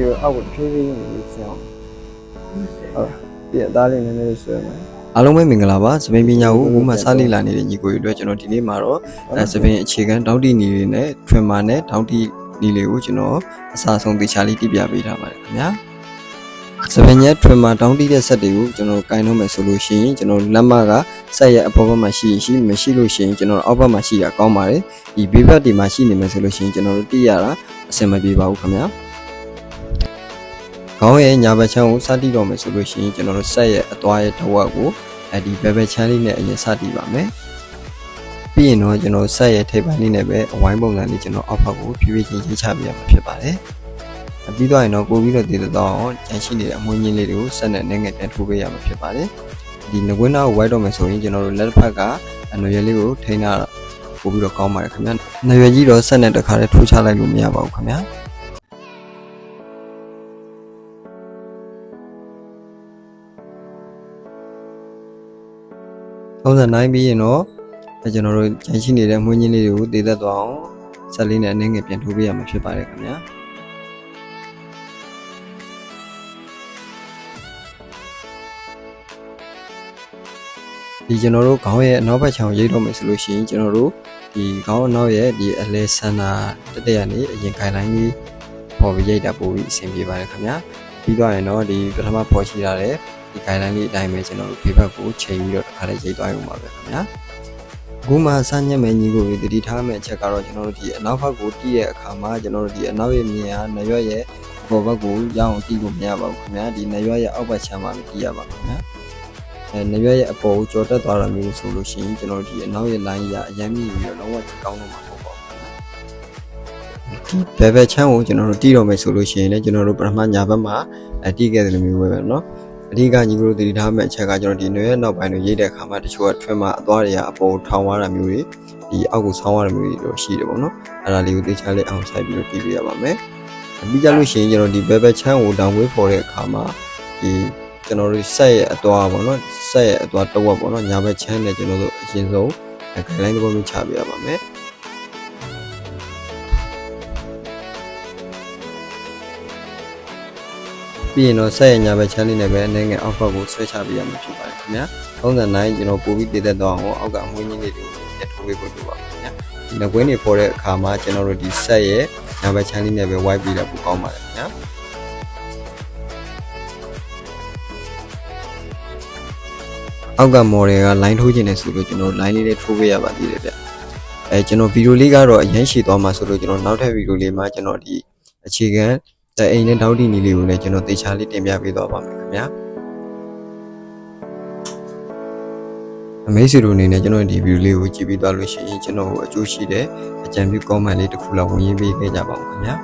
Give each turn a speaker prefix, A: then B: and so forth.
A: ကိုအောက်ကိုဖြည်းဖြည်းလေးဆင်းအောင်ဟုတ်ပြီးအသားလေးနည်းနည်းဆွဲမယ်
B: အားလုံးပဲမင်္ဂလာပါစပင်ပညာကိုအခုမှစလေ့လာနေတဲ့ညီကိုတွေအတွက်ကျွန်တော်ဒီနေ့မှာတော့အဲစပင်အခြေခံတောင်းတီနီလေးနဲ့ trimmer နဲ့တောင်းတီနီလေးကိုကျွန်တော်အစားဆုံးသေချာလေးတိပြပေးထားပါတယ်ခင်ဗျာစပင်ရဲ့ trimmer တောင်းတီတဲ့ဆက်တွေကိုကျွန်တော်ကင်တော့မယ်ဆိုလို့ရှိရင်ကျွန်တော်လက်မကဆက်ရဲ့အပေါ်ဘက်မှာရှိရင်ရှိမရှိလို့ရှိရင်ကျွန်တော်အောက်ဘက်မှာရှိတာကောင်းပါတယ်ဒီဘေးဘက်ဒီမှာရှိနေမယ်ဆိုလို့ရှိရင်ကျွန်တော်တို့တိရတာအဆင်မပြေပါဘူးခင်ဗျာ ခေါင်းရဲ့ညာဘက်ချမ်းကိုစတိတော့မယ်ဆိုလို့ရှိရင်ကျွန်တော်တို့ဆက်ရဲ့အသွားရဲ့တစ်ဝက်ကိုအဲဒီဘယ်ဘက်ချမ်းလေးနဲ့အရင်စတိပါမယ်ပြီးရင်တော့ကျွန်တော်ဆက်ရဲ့ထိပ်ပိုင်းလေးနဲ့ပဲအဝိုင်းပုံစံလေးကျွန်တော်အောက်ဘက်ကိုဖြည်းဖြည်းချင်းရိတ်ချပြရမှာဖြစ်ပါတယ်ပြီးတော့ရင်တော့ပို့ပြီးတော့တည်တော့အောင်ကြန့်ရှိနေတဲ့အမွှေးညင်းလေးတွေကိုဆက်နဲ့နဲ့ငယ်ပြန်ထိုးပေးရမှာဖြစ်ပါတယ်ဒီငကွင်းသားကိုဝိုက်တော့မယ်ဆိုရင်ကျွန်တော်တို့လက်တစ်ဖက်ကအနွယ်လေးကိုထိန်းတာပို့ပြီးတော့ကောင်းပါတယ်ခင်ဗျာ။နွယ်ကြီးတော့ဆက်နဲ့တစ်ခါတည်းထိုးချလိုက်လို့မရပါဘူးခင်ဗျာ။ ပုံစံနိုင်ပြီးရင်တော့အဲကျွန်တော်တို့ဂျန်ရှိနေတဲ့မွေးညင်းလေးတွေကိုတည်သက်သွားအောင်ဆက်လေးနဲ့အနှင်းငယ်ပြန်ထိုးပေးရမှာဖြစ်ပါတယ်ခင်ဗျာဒီကျွန်တော်တို့ခေါင်းရဲ့အနောက်ဘက်ချောင်ရိတ်တော့မယ်ဆိုလို့ရှိရင်ကျွန်တော်တို့ဒီခေါင်းအနောက်ရဲ့ဒီအလဲဆန္ဒတက်တက်ရနေအရင်ခိုင်တိုင်းလေးပေါ်ပြီးရိတ်တာပို့ပြီးအဆင်ပြေပါတယ်ခင်ဗျာ ပြီးတော့ရင်တော့ဒီပထမပေါ်ရှိရတဲ့ဒီ guideline လေးအတိုင်းပဲကျွန်တော်တို့ဖေးဘက်ကိုချိန်ပြီးတော့တစ်ခါလေးရိတ်သွားရုံပါပဲခင်ဗျာအခုမှစညက်မဲ့ညီကိုတတိထားမဲ့အချက်ကတော့ကျွန်တော်တို့ဒီအနောက်ဘက်ကိုတီးရဲ့အခါမှာကျွန်တော်တို့ဒီအနောက်ရဲ့မြင်အားနရွက်ရဲ့ပေါ်ဘက်ကိုရအောင်တီးလို့မရပါဘူးခင်ဗျာဒီနရွက်ရဲ့အောက်ဘက်ချမ်းမှာတီးရပါခင်ဗျာအဲနရွက်ရဲ့အပေါ်ကိုကြော်တက်သွားတာမျိုးဆိုလို့ရှိရင်ကျွန်တော်တို့ဒီအနောက်ရဲ့ line ရအရင်မြည်ပြီးတော့လုံးဝကောင်းတော့မှာမဟုတ်ပါဘူးခင်ဗျာ ဒီဘယ်ဘက်ချမ်းကိုကျွန်တော်တို့တီးတော့မယ်ဆိုလို့ရှိရင်လည်းကျွန်တော်တို့ပထမညာဘက်မှာအတီးခဲ့တယ်လို့မျိုးပဲเนาะ အဓိကညီတို့တည်ထားမဲ့အချက်ကကျွန်တော်ဒီနွေရဲ့နောက်ပိုင်းကိုရိတ်တဲ့အခါမှာတချို့က trim မှာအသွားတွေကအပေါ်ထောင်သွားတာမျိုးတွေဒီအောက်ကိုဆောင်းသွားတာမျိုးတွေတော့ရှိတယ်ပေါ့နော်အဲ့ဒါလေးကိုသိချလေးအောင်ဆိုင်ပြီးတော့တည်ပြရပါမယ်ပြီးကြလို့ရှိရင်ကျွန်တော်ဒီ bevel ချမ်းကို downway ပေါ်တဲ့အခါမှာဒီကျွန်တော်တို့ဆက်ရဲ့အသွားပေါ့နော်ဆက်ရဲ့အသွားတစ်ဝက်ပေါ့နော်ညာဘက်ချမ်းနဲ့ကျွန်တော်တို့အရင်ဆုံး guideline တစ်ပုံမျိုးချပြရပါမယ် ပြီးရင်တော့ဆက်ရညာဘက်ချမ်းလေးနဲ့ပဲအနေငယ်အောက်ဘက်ကိုဆွဲချပေးရမှာဖြစ်ပါတယ်ခင်ဗျာပုံစံတိုင်းကျွန်တော်ပို့ပြီးတည်သက်သွားအောင်အောက်ကအမွှေးကြီးလေးတွေကိုညှက်ထိုးပေးဖို့လိုပါခင်ဗျာဒီငွေးနေပေါ်တဲ့အခါမှာကျွန်တော်တို့ဒီဆက်ရဲ့ညာဘက်ချမ်းလေးနဲ့ပဲ wipe ပေးတာပိုကောင်းပါတယ်ခင်ဗျာအောက်က model က line ထိုးခြင်းနဲ့ဆိုလို့ကျွန်တော် line လေးတွေထိုးပေးရပါသေးတယ်ဗျအဲကျွန်တော်ဗီဒီယိုလေးကတော့အရင်ရှည်သွားမှာဆိုလို့ကျွန်တော်နောက်ထပ်ဗီဒီယိုလေးမှာကျွန်တော်ဒီအခြေခံ တဲ့အိမ်နဲ့တောက်တီနီလေးကိုလည်းကျွန်တော်တေချာလေးတင်ပြပေးသွားပါမယ်ခင်ဗျာအမေစီတို့အနေနဲ့ကျွန်တော်ဒီဗီဒီယိုလေးကိုကြည့်ပြီးသွားလို့ရှိရင်ကျွန်တော်အကျိုးရှိတဲ့အကြံပြု comment လေးတစ်ခုလောက်ဝင်ရေးပေးခဲ့ကြပါဦးခင်ဗျာ